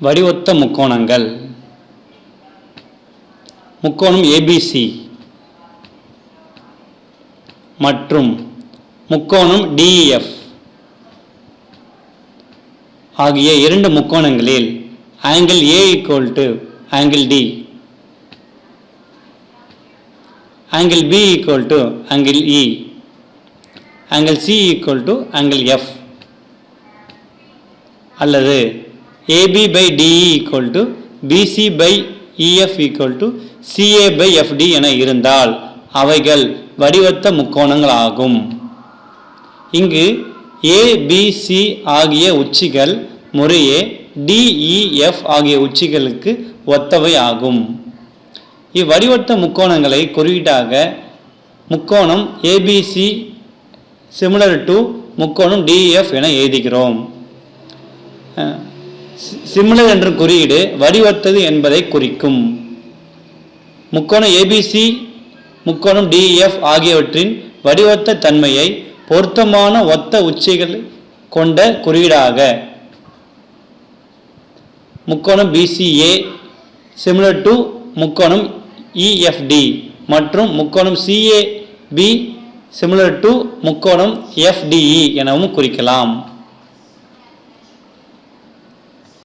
வடிவொத்த முக்கோணங்கள். முக்கோணம் ஏபிசி மற்றும் முக்கோணம் டிஇஎஃப் ஆகிய இரண்டு முக்கோணங்களில் angle A equal to angle D angle B equal to angle E angle C equal to angle F அல்லது AB by DE equal to BC by EF equal to CA by FD என இருந்தால் அவைகள் வடிவத்த முக்கோணங்கள் ஆகும் இங்கு ABC ஆகிய உச்சிகள் முறையே DEF e, ஆகிய உச்சிகளுக்கு ஒத்தவை ஆகும். இவ்வடிவத்த முக்கோணங்களை குறியீட்டாக முக்கோணம் ஏபிசி சிமிலர் டு முக்கோணம் டிஎஃப் e, என எழுதுகிறோம். சிம்லர் என்ற குறியீடு வடிவத்தது என்பதை குறிக்கும். முக்கோணம் ஏபிசி முக்கோணம் டிஎஃப் ஆகியவற்றின் வடிவத்த தன்மையை பொருத்தமான ஒத்த உச்சிகள் கொண்ட குறியீடாக. முக்கோணம் பிசிஏ சிமிலர் டு முக்கோணம் இஎஃப்டி மற்றும் முக்கோணம் சிஏபி சிமிலர் டு முக்கோணம் எஃப்டிஇ எனவும் குறிக்கலாம்.